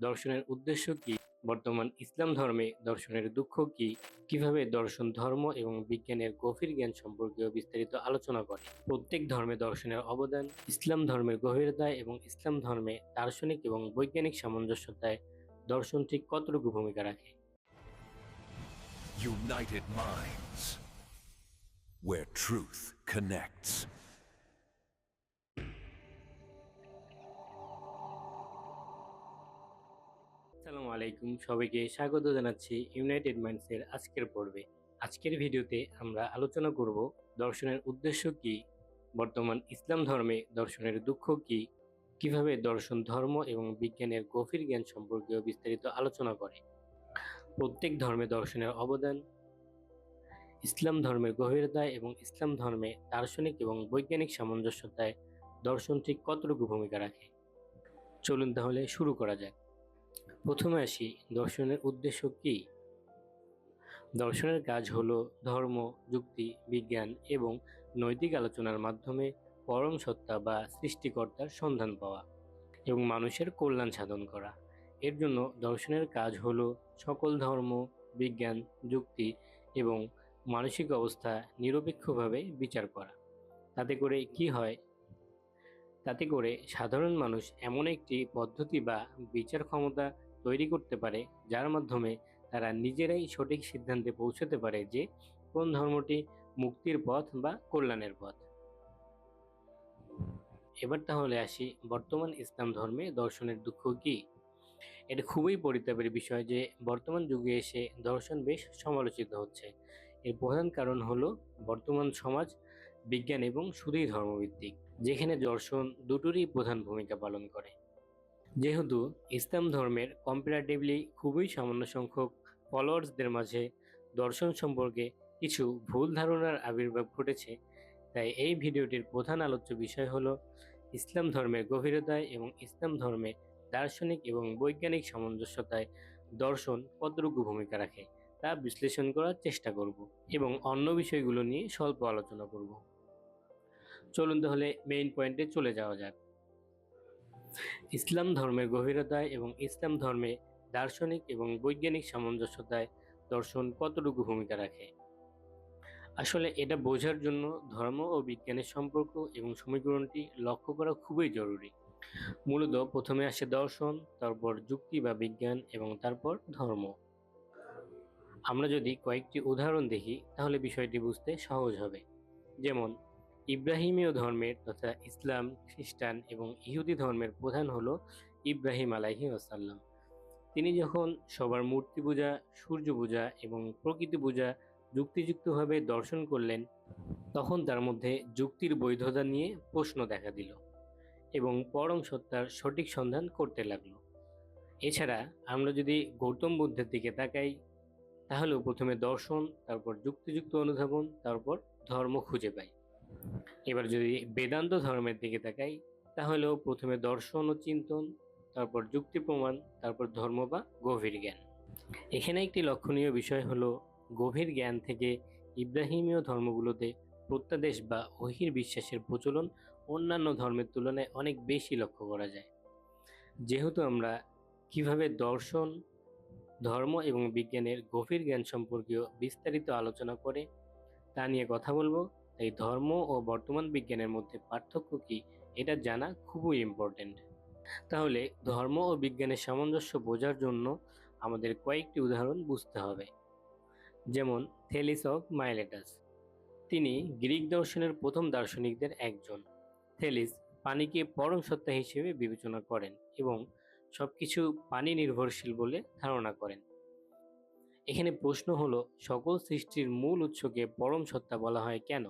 দর্শনের উদ্দেশ্য কি? বর্তমান ইসলাম ধর্মে দর্শনের দুঃখ কি? কীভাবে দর্শন ধর্ম এবং বিজ্ঞানের গভীর জ্ঞান সম্পর্কেও বিস্তারিত আলোচনা করে? প্রত্যেক ধর্মে দর্শনের অবদান ইসলাম ধর্মের গভীরতায় এবং ইসলাম ধর্মে দার্শনিক এবং বৈজ্ঞানিক সামঞ্জস্যতায় দর্শন ঠিক কতটুকু ভূমিকা রাখে? United Minds, where truth connects. আলাইকুম সবাইকে স্বাগত জানাচ্ছি ইউনাইটেড মাইন্ডসের আজকের পর্বে। আজকের ভিডিওতে আমরা আলোচনা করব দর্শনের উদ্দেশ্য কি, বর্তমান ইসলাম ধর্মে দর্শনের দুঃখ কি, কীভাবে দর্শন ধর্ম এবং বিজ্ঞানের গভীর জ্ঞান সম্পর্কেও বিস্তারিত আলোচনা করে। প্রত্যেক ধর্মে দর্শনের অবদান, ইসলাম ধর্মের গভীরতায় এবং ইসলাম ধর্মে দার্শনিক এবং বৈজ্ঞানিক সামঞ্জস্যতায় দর্শন ঠিক কতটুকু ভূমিকা রাখে। চলুন তাহলে শুরু করা যাক। প্রথমে আসি, দর্শনের উদ্দেশ্য কি? দর্শনের কাজ হলো ধর্ম, যুক্তি, বিজ্ঞান এবং নৈতিক আলোচনার মাধ্যমে পরম সত্তা বা সৃষ্টিকর্তার সন্ধান পাওয়া এবং মানুষের কল্যাণ সাধন করা। এর জন্য দর্শনের কাজ হলো সকল ধর্ম, বিজ্ঞান, যুক্তি এবং মানসিক অবস্থা নিরপেক্ষভাবে বিচার করা। তাতে করে কি হয় তাতে করে সাধারণ মানুষ এমন একটি পদ্ধতি বা বিচার ক্ষমতা তৈরি করতে পারে, যার মাধ্যমে তারা নিজেরাই সঠিক সিদ্ধান্তে পৌঁছতে পারে যে কোন ধর্মটি মুক্তির পথ বা কল্যাণের পথ। এবার তাহলে আসি বর্তমান ইসলাম ধর্মে দর্শনের দুঃখ কি? এটা খুবই পরিতাপের বিষয় যে বর্তমান যুগে এসে দর্শন বেশ সমালোচিত হচ্ছে। এর প্রধান কারণ হলো বর্তমান সমাজ, বিজ্ঞান এবং শুধুই ধর্মভিত্তিক। যেখানে দর্শন দুটোরই প্রধান ভূমিকা পালন করে। যেহেতু ইসলাম ধর্মের কম্পারেটিভলি খুবই সামান্য সংখ্যক ফলোয়ার্সদের মাঝে দর্শন সম্পর্কে কিছু ভুল ধারণার আবির্ভাব ঘটেছে, তাই এই ভিডিওটির প্রধান আলোচ্য বিষয় হলো ইসলাম ধর্মের গভীরতায় এবং ইসলাম ধর্মে দার্শনিক এবং বৈজ্ঞানিক সামঞ্জস্যতায় দর্শন কতটুকু ভূমিকা রাখে তা বিশ্লেষণ করার চেষ্টা করব এবং অন্য বিষয়গুলো নিয়ে স্বল্প আলোচনা করব। চলুন তাহলে মেইন পয়েন্টে চলে যাওয়া যাক। ইসলাম ধর্মের গভীরতায় এবং ইসলাম ধর্মে দার্শনিক এবং বৈজ্ঞানিক সামঞ্জস্যতায় দর্শন কতটুকু ভূমিকা রাখে? আসলে এটা বোঝার জন্য ধর্ম ও বিজ্ঞানের সম্পর্ক এবং সমীকরণটি লক্ষ্য করা খুবই জরুরি। মূলত প্রথমে আসে দর্শন, তারপর যুক্তি বা বিজ্ঞান এবং তারপর ধর্ম। আমরা যদি কয়েকটি উদাহরণ দেখি, তাহলে বিষয়টি বুঝতে সহজ হবে। যেমন ইব্রাহিমীয় ধর্মের তথা ইসলাম, খ্রিস্টান এবং ইহুদি ধর্মের প্রধান হলো ইব্রাহিম আলাইহি আসাল্লাম তিনি যখন সবার মূর্তি পূজা, সূর্য পূজা এবং প্রকৃতি পূজা যুক্তিযুক্তভাবে দর্শন করলেন, তখন তার মধ্যে যুক্তির বৈধতা নিয়ে প্রশ্ন দেখা দিল এবং পরম সত্তার সঠিক সন্ধান করতে লাগল। এছাড়া আমরা যদি গৌতম বুদ্ধের দিকে তাকাই, তাহলেও প্রথমে দর্শন, তারপর যুক্তিযুক্ত অনুধাবন, তারপর ধর্ম খুঁজে পাই। এবার যদি বেদান্ত ধর্মের দিকে তাকাই, তাহলেও প্রথমে দর্শন ও চিন্তন, তারপর যুক্তি প্রমাণ, তারপর ধর্ম বা গভীর জ্ঞান। এখানে একটি লক্ষণীয় বিষয় হলো, গভীর জ্ঞান থেকে ইব্রাহিমীয় ধর্মগুলোতে প্রত্যাদেশ বা অহির বিশ্বাসের প্রচলন অন্যান্য ধর্মের তুলনায় অনেক বেশি লক্ষ্য করা যায়। যেহেতু আমরা কীভাবে দর্শন, ধর্ম এবং বিজ্ঞানের গভীর জ্ঞান সম্পর্কীয় বিস্তারিত আলোচনা করে তা নিয়ে কথা বলব তাই ধর্ম ও বর্তমান বিজ্ঞানের মধ্যে পার্থক্য কি, এটা জানা খুবই ইম্পর্টেন্ট তাহলে ধর্ম ও বিজ্ঞানের সামঞ্জস্য বোঝার জন্য আমাদের কয়েকটি উদাহরণ বুঝতে হবে। যেমন থেলিস অফ মাইলেটাস। তিনি গ্রিক দর্শনের প্রথম দার্শনিকদের একজন। থেলিস পানিকে পরম সত্তা হিসেবে বিবেচনা করেন এবং সবকিছু পানি নির্ভরশীল বলে ধারণা করেন। এখানে প্রশ্ন হলো, সকল সৃষ্টির মূল উৎসকে পরম সত্তা বলা হয় কেন?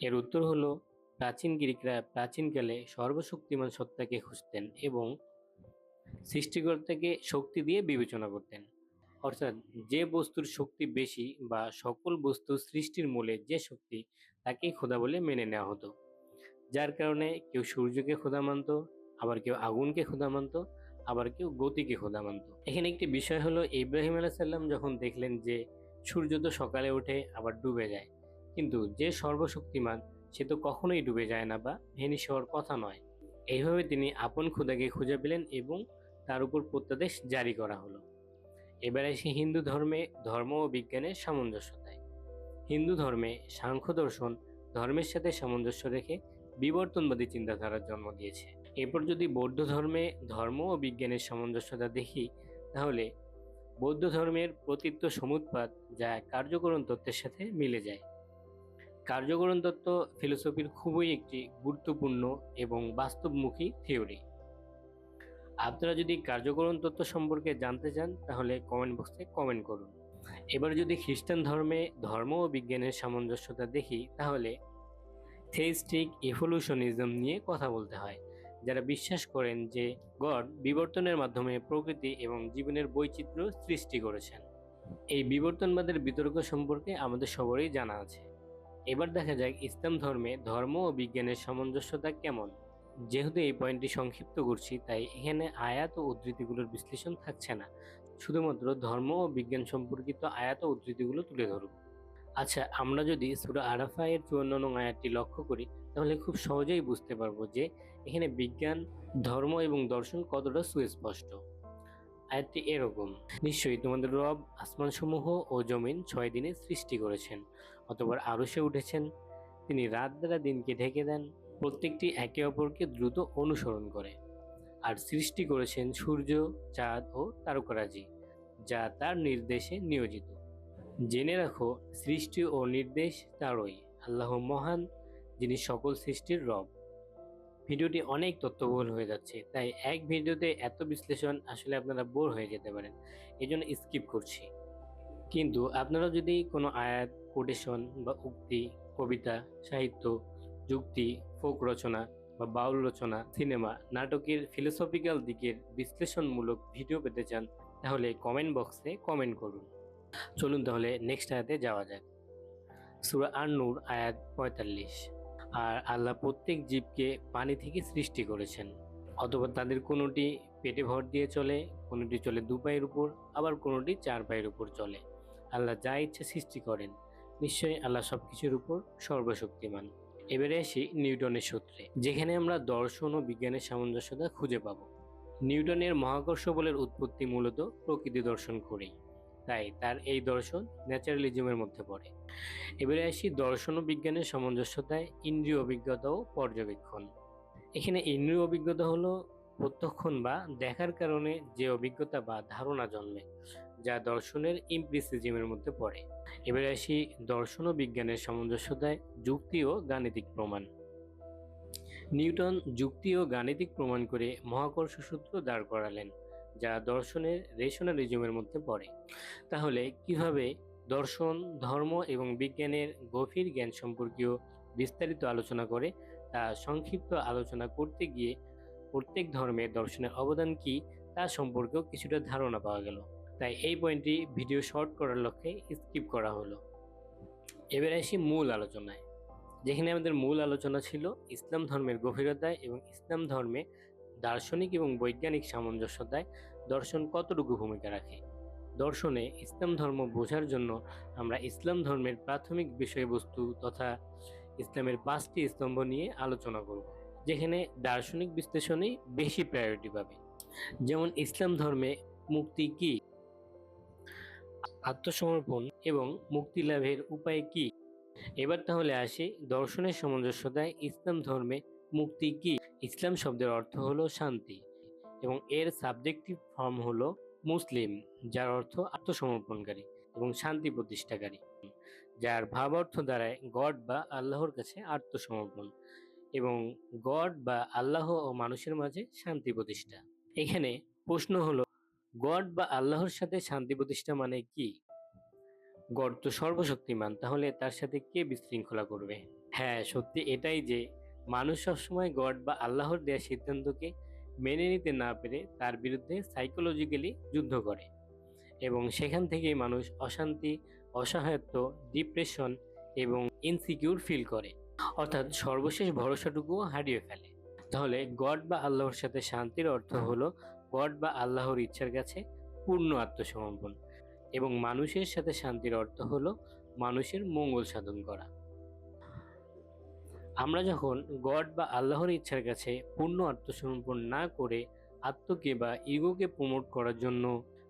এর উত্তর হলো, প্রাচীন গ্রিকরা প্রাচীনকালে সর্বশক্তিমান সত্তাকে খুঁজতেন এবং সৃষ্টিকর্তাকে শক্তি দিয়ে বিবেচনা করতেন। অর্থাৎ যে বস্তুর শক্তি বেশি বা সকল বস্তু সৃষ্টির মূলে যে শক্তি, তাকেই খোদা বলে মেনে নেওয়া হতো। যার কারণে কেউ সূর্যকে খোদা মানত, আবার কেউ আগুনকে খোদা মানত, আবার কেউ গতিকে খোদা মানত। এখানে একটি বিষয় হলো, ইব্রাহিম আলাইসাল্লাম যখন দেখলেন যে সূর্য তো সকালে ওঠে, আবার ডুবে যায় কিন্তু যে সর্বশক্তিমান, সে তো কখনোই ডুবে যায় না বা ভেনিস হওয়ার কথা নয়। এইভাবে তিনি আপন খুদাকে খুঁজে পেলেন এবং তার উপর প্রত্যাদেশ জারি করা হলো। এবার আসি হিন্দু ধর্মে ধর্ম ও বিজ্ঞানের সামঞ্জস্যতায়। হিন্দু ধর্মে সাংখ্য দর্শন ধর্মের সাথে সামঞ্জস্য রেখে বিবর্তনবাদী চিন্তাধারার জন্ম দিয়েছে। এরপর যদি বৌদ্ধ ধর্মে ধর্ম ও বিজ্ঞানের সামঞ্জস্যতা দেখি, তাহলে বৌদ্ধ ধর্মের প্রতীত্ব সমুৎপাত যা কার্যকরণ তত্ত্বের সাথে মিলে যায়। কার্যকরণ তত্ত্ব ফিলোসফির খুবই একটি গুরুত্বপূর্ণ এবং বাস্তবমুখী থিওরি। আপনারা যদি কার্যকরণ তত্ত্ব সম্পর্কে জানতে চান, তাহলে কমেন্ট বক্সে কমেন্ট করুন। এবার যদি খ্রিস্টান ধর্মে ধর্ম ও বিজ্ঞানের সামঞ্জস্যতা দেখি, তাহলে থেইস্টিক ইভলিউশনিজম নিয়ে কথা বলতে হয়, যারা বিশ্বাস করেন যে গড বিবর্তনের মাধ্যমে প্রকৃতি এবং জীবনের বৈচিত্র্য সৃষ্টি করেছেন। এই বিবর্তনবাদের বিতর্ক সম্পর্কে আমাদের সবারই জানা আছে। এবার দেখা যাক ইসলাম ধর্মে ধর্ম ও বিজ্ঞানের সামঞ্জস্যতা কেমন। যেহেতু এই পয়েন্টটি সংক্ষিপ্ত করছি, তাই এখানে আয়াত ও উদ্ধৃতিগুলোর বিশ্লেষণ থাকছে না। শুধুমাত্র ধর্ম ও বিজ্ঞান সম্পর্কিত আয়াত ও উদ্ধৃতিগুলো তুলে ধরব আচ্ছা আমরা যদি সুরা আরাফা এর চুয়ান্ন নং আয়াতটি লক্ষ্য করি, তাহলে খুব সহজেই বুঝতে পারব যে এখানে বিজ্ঞান, ধর্ম এবং দর্শন কতটা সুস্পষ্ট। আয়াতটি এরকম। নিশ্চয়ই তোমাদের রব আসমানসমূহ ও জমিন ছয় দিনে সৃষ্টি করেছেন অতবার আরশে উঠেছেন। তিনি রাত দ্বারা দিনকে ঢেকে দেন, প্রত্যেকটি একে অপরকে দ্রুত অনুসরণ করে। আর সৃষ্টি করেছেন সূর্য, চাঁদ ও তারকারাজি, যা তার নির্দেশে নিয়োজিত। জেনে রাখো, সৃষ্টি ও নির্দেশ তারই, আল্লাহ মহান, যিনি সকল সৃষ্টির রব। ভিডিওটি অনেক তথ্যবহুল হয়ে যাচ্ছে, তাই এক ভিডিওতে এত বিশ্লেষণ আসলে আপনারা বোর হয়ে যেতে পারেন। এই জন্য স্কিপ করছি। কিন্তু আপনারা যদি কোনো আয়াত, কোটেশন বা উক্তি, কবিতা, সাহিত্য, যুক্তি, ফোক রচনা বা বাউল রচনা, সিনেমা, নাটকের ফিলোসফিক্যাল দিকের বিশ্লেষণমূলক ভিডিও পেতে চান, তাহলে কমেন্ট বক্সে কমেন্ট করুন। চলুন তাহলে নেক্সট আয়াতে যাওয়া যাক। সুরা আর আয়াত পঁয়তাল্লিশ। আর আল্লাহ প্রত্যেক জীবকে পানি থেকে সৃষ্টি করেছেন। অথবা তাদের কোনোটি পেটে ভর দিয়ে চলে, কোনোটি চলে দু পায়ের উপর, আবার কোনোটি চার পায়ের উপর চলে। আল্লাহ যা ইচ্ছা সৃষ্টি করেন। নিশ্চয়ই আল্লাহ সব কিছুর উপর সর্বশক্তিমান। এবারে আসি নিউটনের সূত্রে, যেখানে আমরা দর্শন ও বিজ্ঞানের সামঞ্জস্যতা খুঁজে পাব। নিউটনের মহাকর্ষ বলের উৎপত্তি মূলত প্রকৃতি দর্শন করেই। তাই তার এই দর্শন ন্যাচারালিজমের মধ্যে পড়ে। এবারে আসি দর্শন ও বিজ্ঞানের সামঞ্জস্যতায় ইন্দ্রিয় অভিজ্ঞতা ও পর্যবেক্ষণ। এখানে ইন্দ্রিয় অভিজ্ঞতা হলো প্রত্যক্ষণ বা দেখার কারণে যে অভিজ্ঞতা বা ধারণা জন্মে, যা দর্শনের ইমপ্রিসিজমের মধ্যে পড়ে। এবারে আসি দর্শন ও বিজ্ঞানের সামঞ্জস্যতায় যুক্তি ও গাণিতিক প্রমাণ। নিউটন যুক্তি ও গাণিতিক প্রমাণ করে মহাকর্ষ সূত্র দাঁড় করালেন। যা দর্শনের রেশনালিজমের মধ্যে পড়ে। তাহলে কীভাবে দর্শন, ধর্ম এবং বিজ্ঞানের গভীর জ্ঞান সম্পর্কীয় বিস্তারিত আলোচনা করে, তা সংক্ষিপ্ত আলোচনা করতে গিয়ে প্রত্যেক ধর্মের দর্শনের অবদান কি, তা সম্পর্কেও কিছুটা ধারণা পাওয়া গেল। তাই এই পয়েন্টটি ভিডিও শর্ট করার লক্ষ্যে স্কিপ করা হলো। এবার আসি মূল আলোচনায়। যেখানে আমাদের মূল আলোচনা ছিল ইসলাম ধর্মের গভীরতায় এবং ইসলাম ধর্মে দার্শনিক এবং বৈজ্ঞানিক সামঞ্জস্যতায় দর্শন কতটুকু ভূমিকা রাখে? দর্শনে ইসলাম ধর্ম বোঝার জন্য আমরা ইসলাম ধর্মের প্রাথমিক বিষয়বস্তু তথা ইসলামের পাঁচটি স্তম্ভ নিয়ে আলোচনা করব, যেখানে দার্শনিক বিশ্লেষণেই বেশি প্রায়োরিটি পাবে। যেমন ইসলাম ধর্মে মুক্তি কি? আত্মসমর্পণ এবং মুক্তি লাভের উপায় কি? এবার তাহলে আসি দর্শনের সামঞ্জস্যতায় ইসলাম ধর্মে মুক্তি কি? ইসলাম শব্দের অর্থ হলো শান্তি এবং এর সাবজেক্টিভ ফর্ম হলো মুসলিম, যার অর্থ আত্মসমর্পণকারী এবং শান্তি প্রতিষ্ঠাকারী, যার ভাব অর্থ দাঁড়ায় গড বা আল্লাহর কাছে আত্মসমর্পণ এবং গড বা আল্লাহ ও মানুষের মাঝে শান্তি প্রতিষ্ঠা। এখানে প্রশ্ন হলো, গড বা আল্লাহর সাথে শান্তি প্রতিষ্ঠা মানে কি? গড তো সর্বশক্তিমান, তাহলে তার সাথে কে বিশৃঙ্খলা করবে? হ্যাঁ সত্যি এটাই যে মানুষ সবসময় গড বা আল্লাহর দেওয়া সিদ্ধান্তকে মেনে নিতে না পেরে তার বিরুদ্ধে সাইকোলজিক্যালি যুদ্ধ করে। এবং সেখান থেকেই মানুষ অশান্তি অসহায়ত্ব ডিপ্রেশন এবং ইনসিকিউর ফিল করে। অর্থাৎ সর্বশেষ ভরসাটুকুও হারিয়ে ফেলে। তাহলে গড বা আল্লাহর সাথে শান্তির অর্থ হলো গড বা আল্লাহর ইচ্ছার কাছে পূর্ণ আত্মসমর্পণ। এবং মানুষের সাথে শান্তির অর্থ হলো মানুষের মঙ্গল সাধন করা। আমরা যখন গড বা আল্লাহর ইচ্ছার কাছে পূর্ণ আত্মসমর্পণ না করে আত্মকে বা ইগোকে প্রমোট করার জন্য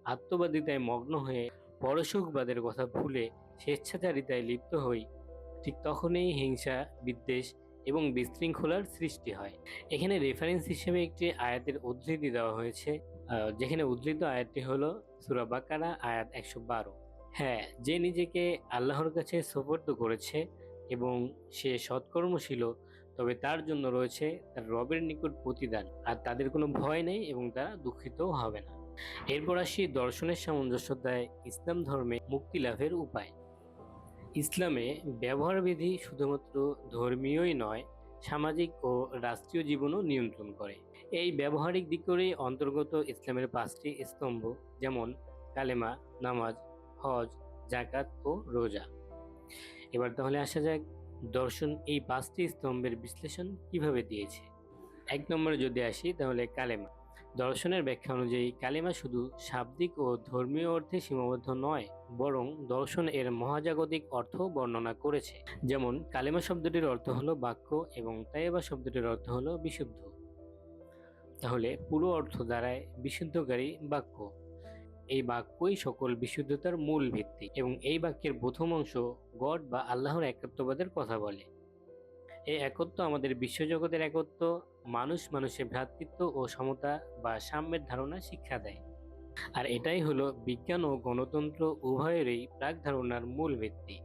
আত্মবাদিতায় মগ্ন হয়ে পরশুখবাদের কথা ভুলে স্বেচ্ছাচারিতায় লিপ্ত হই, ঠিক তখনই হিংসা, বিদ্বেষ এবং বিশৃঙ্খলার সৃষ্টি হয়। এখানে রেফারেন্স হিসেবে একটি আয়াতের উদ্ধৃতি দেওয়া হয়েছে যেখানে উদ্ধৃত আয়াতটি হলো সুরাবাকারা আয়াত একশো বারো। হ্যাঁ যে নিজেকে আল্লাহর কাছে সোপর্দ করেছে এবং সে সৎকর্মশীল, তবে তার জন্য রয়েছে তার রবের নিকট প্রতিদান। আর তাদের কোনো ভয় নেই এবং তারা দুঃখিতও হবে না। এরপর আসি দর্শনের সামঞ্জস্যতায় ইসলাম ধর্মে মুক্তি লাভের উপায়। ইসলামে ব্যবহারবিধি শুধুমাত্র ধর্মীয়ই নয়, সামাজিক ও রাষ্ট্রীয় জীবনও নিয়ন্ত্রণ করে। এই ব্যবহারিক দিকেরই অন্তর্গত ইসলামের পাঁচটি স্তম্ভ, যেমন কালেমা, নামাজ, হজ জাকাত ও রোজা। এবার তাহলে আসা যাক দর্শন এই পাঁচটি স্তম্ভের বিশ্লেষণ কীভাবে দিয়েছে। এক নম্বরে যদি আসি তাহলে কালেমা। দর্শনের ব্যাখ্যা অনুযায়ী কালেমা শুধু শাব্দিক ও ধর্মীয় অর্থে সীমাবদ্ধ নয়, বরং দর্শন এর মহাজাগতিক অর্থ বর্ণনা করেছে। যেমন, কালেমা শব্দটির অর্থ হলো বাক্য এবং তাইবা শব্দটির অর্থ হলো বিশুদ্ধ। তাহলে পুরো অর্থ দ্বারায় বিশুদ্ধকারী বাক্য। এই বাক্যই সকল বিশুদ্ধতার মূল ভিত্তি এবং এই বাক্যের প্রথম অংশ গড বা আল্লাহর একত্ববাদের কথা বলে। এই একত্ব আমাদের বিশ্বজগতের একত্ব, মানুষ মানুষের ভ্রাতৃত্ব ও সমতা বা সাম্যের ধারণা শিক্ষা দেয়। আর এটাই হলো বিজ্ঞান ও গণতন্ত্র উভয়েরই প্রাক ধারণার মূল ভিত্তি।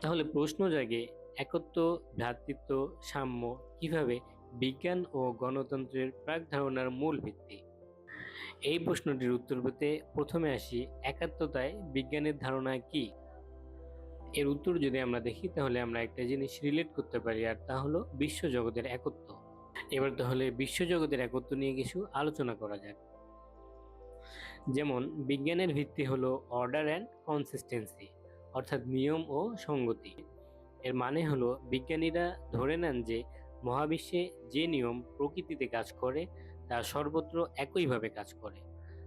তাহলে প্রশ্ন জাগে, একত্ব, ভ্রাতৃত্ব, সাম্য কীভাবে বিজ্ঞান ও গণতন্ত্রের প্রাক ধারণার মূল ভিত্তি? এই প্রশ্নটির উত্তর পেতে প্রথমে আসি একাত্মতায় বিজ্ঞানের ধারণা কি? এর উত্তর যদি আমরা দেখি, তাহলে আমরা একটা জিনিস রিলেট করতে পারি, আর তা হলো বিশ্বজগতের একত্ব। এবার তাহলে বিশ্বজগতের একত্ব নিয়ে কিছু আলোচনা করা যাক। যেমন, বিজ্ঞানের ভিত্তি হলো অর্ডার অ্যান্ড কনসিস্টেন্সি অর্থাৎ নিয়ম ও সঙ্গতি এর মানে হলো, বিজ্ঞানীরা ধরে নেন যে মহাবিশ্বে যে নিয়ম প্রকৃতিতে কাজ করে তা সর্বত্র একইভাবে কাজ করে।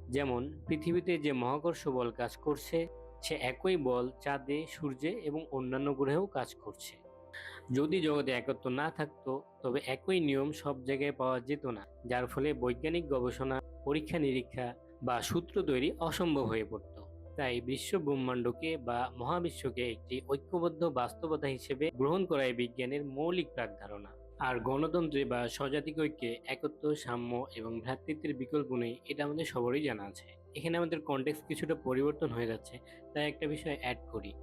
যেমন, পৃথিবীতে যে মহাকর্ষ বল কাজ করছে, সে একই বল চাঁদে, সূর্যে এবং অন্যান্য গ্রহেও কাজ করছে। যদি জগতে একত্ব না থাকতো, তবে একই নিয়ম সব জায়গায় পাওয়া যেত না, যার ফলে বৈজ্ঞানিক গবেষণা, পরীক্ষা নিরীক্ষা বা সূত্র তৈরি অসম্ভব হয়ে পড়ত। তাই বিশ্ব ব্রহ্মাণ্ডকে বা মহাবিশ্বকে একটি ঐক্যবদ্ধ বাস্তবতা হিসেবে গ্রহণ করাই বিজ্ঞানের মৌলিক প্রাকধারণা আর গণতন্ত্রে বা স্বজাতিক ঐক্যে একত্র, সাম্য এবং ভ্রাতৃত্বের বিকল্প নেই, এটা আমাদের সবারই জানা আছে। এখানে আমাদের কন্টেক্স কিছুটা পরিবর্তন হয়ে যাচ্ছে, তাই একটা বিষয় অ্যাড করি।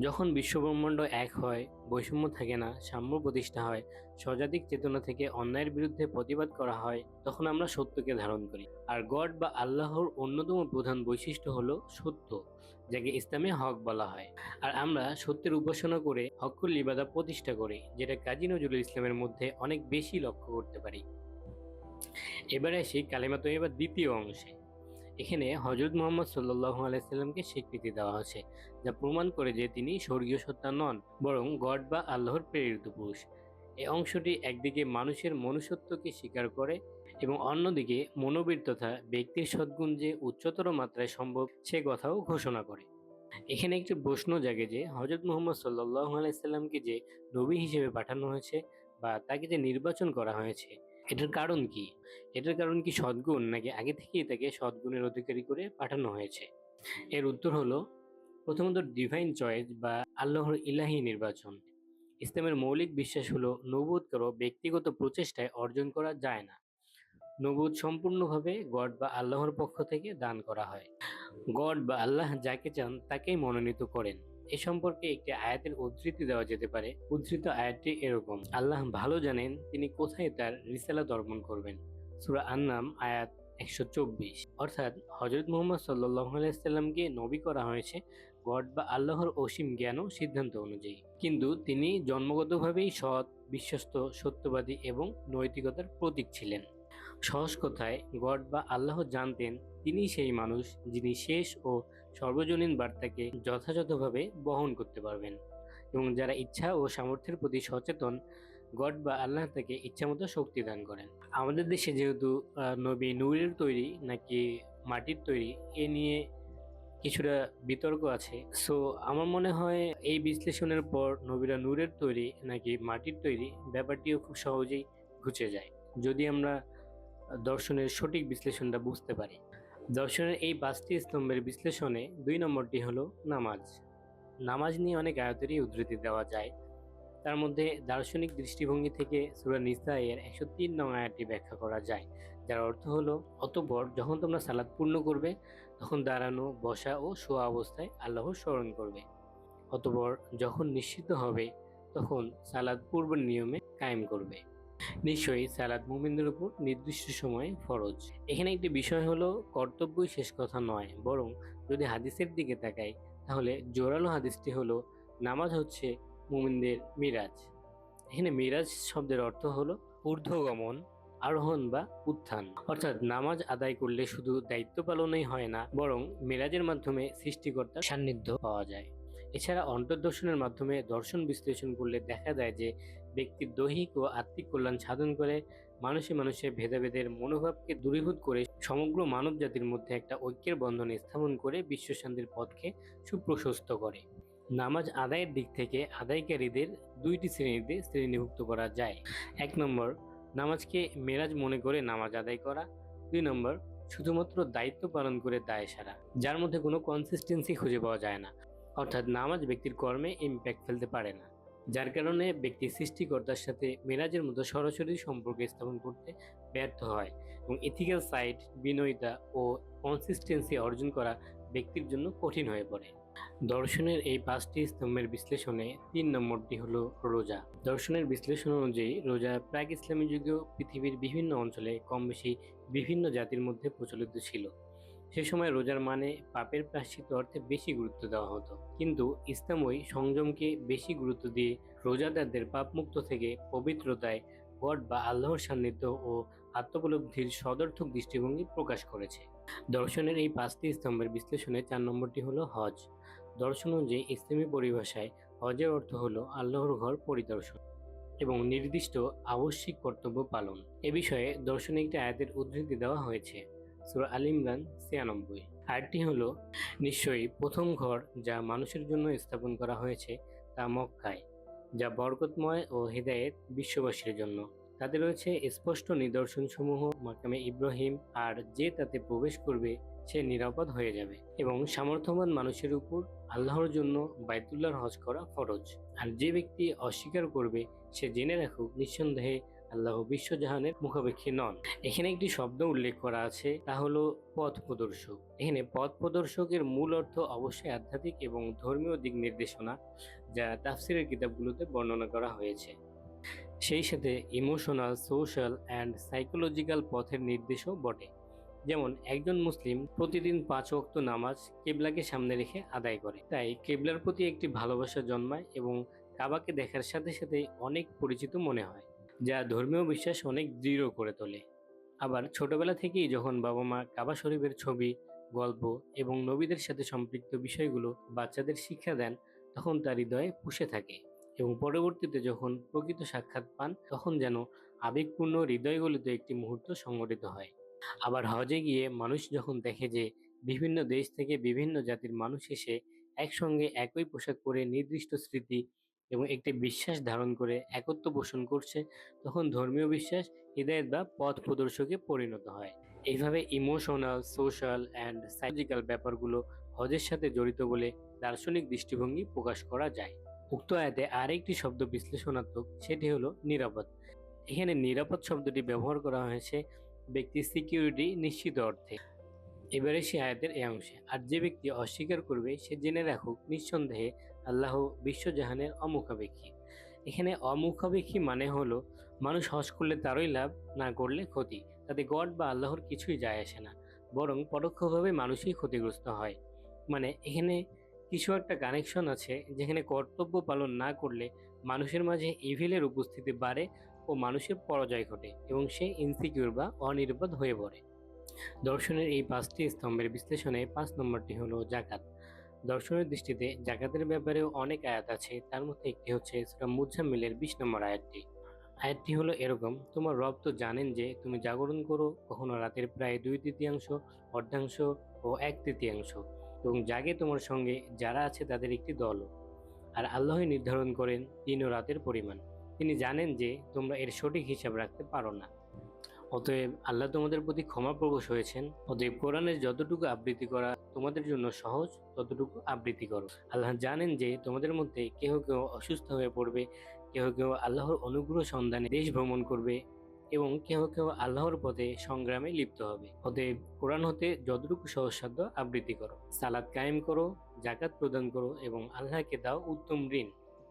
যখন বিশ্বব্রহ্মাণ্ড এক হয়, বৈষম্য থাকে না, সাম্য প্রতিষ্ঠা হয়, স্বজাতিক চেতনা থেকে অন্যায়ের বিরুদ্ধে প্রতিবাদ করা হয়, তখন আমরা সত্যকে ধারণ করি। আর গড বা আল্লাহর অন্যতম প্রধান বৈশিষ্ট্য হলো সত্য। যাকে ইসলামে হক বলা হয়। আর আমরা সত্যের উপাসনা করে হকুল ইবাদা প্রতিষ্ঠা করি, যেটা কাজী নজরুল ইসলামের মধ্যে অনেক বেশি লক্ষ্য করতে পারি। এবারে আসি কালেমা তৈবার দ্বিতীয় অংশে। এখানে হজরত মোহাম্মদ সাল্লাহ আলাইসাল্লামকে স্বীকৃতি দেওয়া হয়েছে, যা প্রমাণ করে যে তিনি স্বর্গীয় সত্তা নন, বরং গড বা আল্লাহর প্রেরিত পুরুষ। এই অংশটি একদিকে মানুষের মনুষ্যত্বকে স্বীকার করে এবং অন্যদিকে মনোবীর তথা ব্যক্তির সদ্গুণ যে উচ্চতর মাত্রায় সম্ভব সে কথাও ঘোষণা করে। এখানে একটি প্রশ্ন জাগে যে হজরত মোহাম্মদ সাল্লাহ আলাইসাল্লামকে যে নবী হিসেবে পাঠানো হয়েছে বা তাকে যে নির্বাচন করা হয়েছে, এটার কারণ কি? এটার কারণ কি সদ্গুণ নাকি আগে থেকেই তাকে সদ্গুণের অধিকারী করে পাঠানো হয়েছে? এর উত্তর হলো, প্রথমত ডিভাইন চয়েস বা আল্লাহর ইলাহি নির্বাচন। ইসলামের মৌলিক বিশ্বাস হলো নবুদ ব্যক্তিগত প্রচেষ্টায় অর্জন করা যায় না। নবুদ সম্পূর্ণভাবে গড বা আল্লাহর পক্ষ থেকে দান করা হয়। গড বা আল্লাহ যাকে চান তাকেই মনোনীত করেন। এ সম্পর্কে একটি আয়াতের উদ্ধৃতি দেওয়া যেতে পারে। উদ্ধৃত আয়াতটি এরকম, আল্লাহ ভালো জানেন তিনি কোথায় তার রিসালা দর্পণ করবেন। সুরা আন্নাম, আয়াত একশো চব্বিশ। অর্থাৎ হজরত মোহাম্মদ সাল্লাহ আলাইসাল্লামকে নবী করা হয়েছে গড বা আল্লাহর অসীম জ্ঞান ও সিদ্ধান্ত অনুযায়ী। কিন্তু তিনি জন্মগতভাবেই সৎ, বিশ্বস্ত, সত্যবাদী এবং নৈতিকতার প্রতীক ছিলেন। সহজ কথায় গড বা আল্লাহ জানতেন তিনি সেই মানুষ যিনি শেষ ও সর্বজনীন বার্তাকে যথাযথভাবে বহন করতে পারবেন। এবং যারা ইচ্ছা ও সামর্থ্যের প্রতি সচেতন, গড বা আল্লাহ তাকে ইচ্ছামতো শক্তি দান করেন। আমাদের দেশে যেহেতু নবী নূরের তৈরি নাকি মাটির তৈরি, এ নিয়ে কিছুটা বিতর্ক আছে। সো, আমার মনে হয় এই বিশ্লেষণের পর নবীরা নূরের তৈরি নাকি মাটির তৈরি ব্যাপারটিও খুব সহজেই ঘুচে যায়। যদি আমরা দর্শনের সঠিক বিশ্লেষণটা বুঝতে পারি। দর্শনের এই পাঁচটি স্তম্ভের বিশ্লেষণে দুই নম্বরটি হলো নামাজ। নামাজ নিয়ে অনেক আয়তেরই উদ্ধৃতি দেওয়া যায়। তার মধ্যে দার্শনিক দৃষ্টিভঙ্গি থেকে সুরা নিসা এর একশো তিন নং আয়াতটি ব্যাখ্যা করা যায়, যার অর্থ হলো, অতঃপর যখন তোমরা সালাদ পূর্ণ করবে, তখন দাঁড়ানো, বসা ও শোয়া অবস্থায় আল্লাহ স্মরণ করবে। অতঃপর যখন নিশ্চিত হবে, তখন সালাদ পূর্ব নিয়মে কায়েম করবে। নিশ্চয়ই সালাদ মুমিনদের উপর নির্দিষ্ট সময়ে ফরজ। এখানে একটি বিষয় হলো, কর্তব্যই শেষ কথা নয়, বরং যদি হাদিসের দিকে তাকাই, তাহলে জোরালো হাদিসটি হলো, নামাজ হচ্ছে মুমিনদের মিরাজ। এখানে মিরাজ শব্দের অর্থ হলো ঊর্ধ্বগমন, আরোহণ বা উত্থান। অর্থাৎ নামাজ আদায় করলে শুধু দায়িত্ব পালনই হয় না, বরং মিরাজের মাধ্যমে সৃষ্টিকর্তার সান্নিধ্য পাওয়া যায়। এছাড়া অন্তর্দর্শনের মাধ্যমে দর্শন বিশ্লেষণ করলে দেখা যায় যে ব্যক্তির দৈহিক ও আত্মিক কল্যাণ সাধন করে মানুষে মানুষে ভেদাভেদের মনোভাবকে দূরীভূত করে সমগ্র মানব জাতির মধ্যে একটা ঐক্যের বন্ধন স্থাপন করে বিশ্বশান্তির পথকে সুপ্রশস্ত করে। নামাজ আদায়ের দিক থেকে আদায়কারীদের দুইটি শ্রেণীতে শ্রেণীভুক্ত করা যায়। এক নম্বর, নামাজকে মেরাজ মনে করে নামাজ আদায় করা। দুই নম্বর, শুধুমাত্র দায়িত্ব পালন করে দায় সারা, যার মধ্যে কোনো কনসিস্টেন্সি খুঁজে পাওয়া যায় না। অর্থাৎ নামাজ ব্যক্তির কর্মে ইম্প্যাক্ট ফেলতে পারে না। যার কারণে ব্যক্তি সৃষ্টিকর্তার সাথে মেরাজের মতো সরাসরি সম্পর্ক স্থাপন করতে ব্যর্থ হয় এবং ইথিক্যাল সাইড বিনয়িতা ও কনসিস্টেন্সি অর্জন করা ব্যক্তির জন্য কঠিন হয়ে পড়ে। দর্শনের এই পাঁচটি স্তম্ভের বিশ্লেষণে তিন নম্বরটি হলো রোজা। দর্শনের বিশ্লেষণ অনুযায়ী রোজা প্রাক ইসলামী যুগেও পৃথিবীর বিভিন্ন অঞ্চলে কম বেশি বিভিন্ন জাতির মধ্যে প্রচলিত ছিল। সে সময় রোজার মানে পাপের প্রাশ্চিত অর্থে বেশি গুরুত্ব দেওয়া হতো। কিন্তু ইসলাম ওই সংযমকে বেশি গুরুত্ব দিয়ে রোজাদারদের পাপমুক্ত থেকে পবিত্রতায় গড বা আল্লাহর সান্নিধ্য ও আত্মপলব্ধির সদর্থক দৃষ্টিভঙ্গি প্রকাশ করেছে। দর্শনের এই পাঁচটি স্তম্ভের বিশ্লেষণে চার নম্বরটি হলো হজ। দর্শন অনুযায়ী ইসলামী পরিভাষায় হজের অর্থ হলো আল্লাহর ঘর পরিদর্শন এবং নির্দিষ্ট আবশ্যিক কর্তব্য পালন। এ বিষয়ে দর্শনে একটি আয়াতের উদ্ধৃতি দেওয়া হয়েছে। সুরা আল ইমরান ছিয়ানব্বই। আয়াতটি হলো নিশ্চয়ই প্রথম ঘর যা মানুষের জন্য স্থাপন করা হয়েছে তা মক্কায়, যা বরকতময় ও হৃদায়ত বিশ্ববাসীর জন্য। তাতে রয়েছে স্পষ্ট নিদর্শনসমূহ, মাকামে ইব্রাহিম, আর যে তাতে প্রবেশ করবে সে নিরাপদ হয়ে যাবে এবং সামর্থ্যবান মানুষের উপর আল্লাহর জন্য বাইতুল্লাহর হজ করা ফরজ। আর যে ব্যক্তি অস্বীকার করবে, সে জেনে রাখুক নিঃসন্দেহে আল্লাহ বিশ্বজাহানের মুখাপেক্ষী নন। এখানে একটি শব্দ উল্লেখ করা আছে, তা হলো পথ প্রদর্শক। এখানে পথ প্রদর্শকের মূল অর্থ অবশ্যই আধ্যাত্মিক এবং ধর্মীয় দিক নির্দেশনা, যা তাফসিরের কিতাবগুলোতে বর্ণনা করা হয়েছে। সেই সাথে ইমোশনাল, সোশ্যাল অ্যান্ড সাইকোলজিক্যাল পথের নির্দেশও বটে। যেমন, একজন মুসলিম প্রতিদিন পাঁচ ওয়াক্ত নামাজ কেবলাকে সামনে রেখে আদায় করে। তাই কেবলার প্রতি একটি ভালোবাসা জন্মায় এবং কাবাকে দেখার সাথে সাথে অনেক পরিচিত মনে হয়। যা ধর্মীয় বিশ্বাস অনেক দৃঢ় করে তোলে। আবার ছোটবেলা থেকেই যখন বাবা মা কাবা শরীফের ছবি, গল্প এবং নবীদের সাথে সম্পৃক্ত বিষয়গুলো বাচ্চাদের শিক্ষা দেন, তখন তার হৃদয়ে পুষে থাকে এবং পরবর্তীতে যখন প্রকৃত সাক্ষাৎ পান, তখন যেন আবেগপূর্ণ হৃদয়গুলিতে একটি মুহূর্ত সংগঠিত হয়। আবার হজে গিয়ে মানুষ যখন দেখে যে বিভিন্ন দেশ থেকে বিভিন্ন জাতির মানুষ এসে একসঙ্গে একই পোশাক পরে নির্দিষ্ট স্মৃতি এবং একটি বিশ্বাস ধারণ করে একত্ব পোষণ করছে, তখন ধর্মীয় বিশ্বাস হৃদয়ত বা পথ প্রদর্শকে পরিণত হয়। এইভাবে ইমোশনাল সোশ্যাল অ্যান্ড সাইকোলজিক্যাল ব্যাপারগুলো হজের সাথে জড়িত বলে দার্শনিক দৃষ্টিভঙ্গি প্রকাশ করা যায়। উক্ত আয়াতে আরেকটি শব্দ বিশ্লেষণাত্মক, সেটি হলো নিরাপদ। এখানে নিরাপদ শব্দটি ব্যবহার করা হয়েছে ব্যক্তির সিকিউরিটি নিশ্চিত অর্থে। এবারে সে আয়াতের এই অংশে, আর যে ব্যক্তি অস্বীকার করবে, সে জেনে রাখুক নিঃসন্দেহে আল্লাহ বিশ্বজাহানের অমুখাপেক্ষী। এখানে অমুখাপেক্ষী মানে হলো, মানুষ হজ করলে তারই লাভ না করলে ক্ষতি। তাতে গড বা আল্লাহর কিছুই যায় আসে না, বরং পরোক্ষভাবে মানুষই ক্ষতিগ্রস্ত হয়। মানে এখানে কিছু একটা কানেকশন আছে, যেখানে কর্তব্য পালন না করলে মানুষের মাঝে ইভিলের উপস্থিতি বাড়ে ও মানুষের পরাজয় ঘটে এবং সে ইনসিকিউর বা অনিরাপদ হয়ে পড়ে। দর্শনের এই পাঁচটি স্তম্ভের বিশ্লেষণে পাঁচ নম্বরটি হলো জাকাত। দর্শনের দৃষ্টিতে জাকাতের ব্যাপারেও অনেক আয়াত আছে। তার মধ্যে একটি হচ্ছে সুরা মুজাম্মিলের বিশ নম্বর আয়াতটি। আয়াতটি হলো এরকম, তোমার রব তো জানেন যে তুমি জাগরণ করো কখনো রাতের প্রায় দুই তৃতীয়াংশ, অর্ধাংশ ও এক তৃতীয়াংশ। এবং জাগে তোমার সঙ্গে যারা আছে তাদের একটি দলও আর আল্লাহই নির্ধারণ করেন দিন ও রাতের পরিমাণ। তিনি জানেন যে তোমরা এর সঠিক হিসাব রাখতে পারো না। অতএব আল্লাহ তোমাদের প্রতি ক্ষমা প্রবেশ হয়েছেন অতএব কোরআনের যতটুকু আবৃত্তি করা তোমাদের জন্য সহজ, ততটুকু আবৃত্তি করো। আল্লাহ জানেন যে তোমাদের মধ্যে কেহ কেউ অসুস্থ হয়ে পড়বে, কেহ কেউ আল্লাহর অনুগ্রহ সন্ধানে দেশ ভ্রমণ করবে এবং কেহ কেউ আল্লাহর পথে সংগ্রামে লিপ্ত হবে। অতএব কোরআন হতে যতটুকু সহজসাধ্য আবৃত্তি করো। সালাদ কায়েম করো জাকাত প্রদান করো এবং আল্লাহকে দাও উত্তম ঋণ।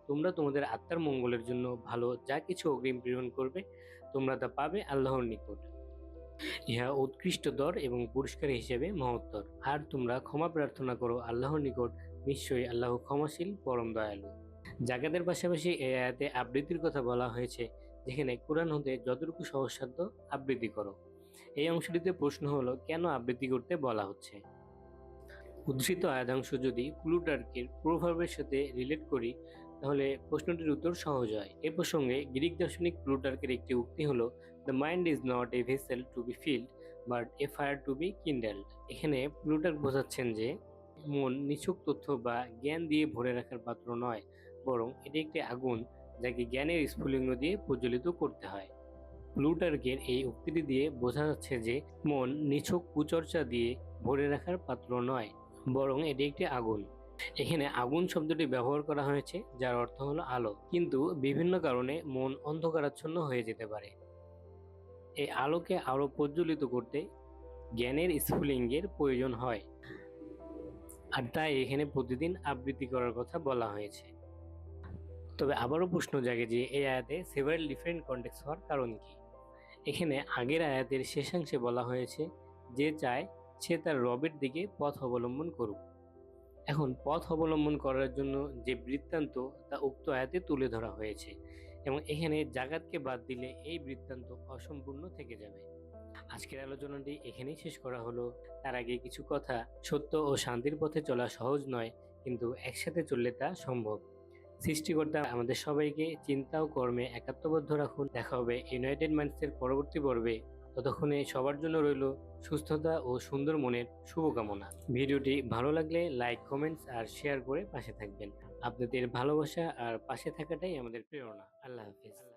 তোমরা তোমাদের আত্মার মঙ্গলের জন্য ভালো যা কিছু অগ্রিম প্রেরণ করবে তোমরা তা পাবে আল্লাহর নিকট। ইহা উৎকৃষ্ট দর এবং পুরস্কার হিসেবে মহত্তর। আর তোমরা ক্ষমা প্রার্থনা করো আল্লাহর নিকট, নিশ্চয়ই আল্লাহ ক্ষমাশীল, পরম দয়ালু। জাকাতের পাশাপাশি এই আয়াতে আবৃত্তির কথা বলা হয়েছে, যেখানে কোরআন হতে যতটুকু সহজসাধ্য আবৃত্তি করো। এই অংশটিতে প্রশ্ন হলো, কেন আবৃত্তি করতে বলা হচ্ছে? উদ্ধৃত আয়াতাংশ যদি প্লুটার্কের প্রভাবের সাথে রিলেট করি তাহলে প্রশ্নটির উত্তর সহজ হয়। এ প্রসঙ্গে গ্রিক দার্শনিক প্লুটার্কের একটি উক্তি হলো the mind is not a vessel to be filled but a fire to be kindled এখানে প্লুটার্ক বোঝাচ্ছেন যে, মন নিছক তথ্য বা জ্ঞান দিয়ে ভরে রাখার পাত্র নয়, বরং এটি একটি আগুন যাকে জ্ঞানের স্ফুলিঙ্গ দিয়ে প্রজ্বলিত করতে হয়। প্লুটার্কের এই উক্তিটি দিয়ে বোঝা যাচ্ছে যে, মন নিছক কুচর্চা দিয়ে ভরে রাখার পাত্র নয়, বরং এটি একটি আগুন। এখানে আগুন শব্দটি ব্যবহার করা হয়েছে, যার অর্থ হলো আলো। কিন্তু বিভিন্ন কারণে মন অন্ধকারাচ্ছন্ন হয়ে যেতে পারে। এই আলোকে আরও প্রজ্বলিত করতে জ্ঞানের স্ফুলিঙ্গের প্রয়োজন হয়। আর তাই এখানে প্রতিদিন আবৃত্তি করার কথা বলা হয়েছে। তবে আবারও প্রশ্ন জাগে যে, এই আয়াতে সেভারেল ডিফারেন্ট কন্টেক্স হওয়ার কারণ কি? এখানে আগের আয়াতের শেষাংশে বলা হয়েছে, যে চায় সে তার রবের দিকে পথ অবলম্বন করুক। এখন পথ অবলম্বন করার জন্য যে বৃত্তান্ত, তা উক্ত আয়াতে তুলে ধরা হয়েছে এবং এখানে জাগাতকে বাদ দিলে এই বৃত্তান্ত অসম্পূর্ণ থেকে যাবে। আজকের আলোচনাটি এখানেই শেষ করা হলো। তার আগে কিছু কথা, সত্য ও শান্তির পথে চলা সহজ নয়, কিন্তু একসাথে চললে তা সম্ভব। সৃষ্টিকর্তা, আমাদের সবাইকে চিন্তা ও কর্মে একাত্মবদ্ধ রাখুন। দেখা হবে ইউনাইটেড মাইন্ডসের পরবর্তী পর্বে। ততক্ষণে সবার জন্য রইল সুস্থতা ও সুন্দর মনের শুভকামনা। ভিডিওটি ভালো লাগলে লাইক, কমেন্টস আর শেয়ার করে পাশে থাকবেন। আপনাদের ভালোবাসা আর পাশে থাকাটাই আমাদের প্রেরণা। আল্লাহ হাফিজ।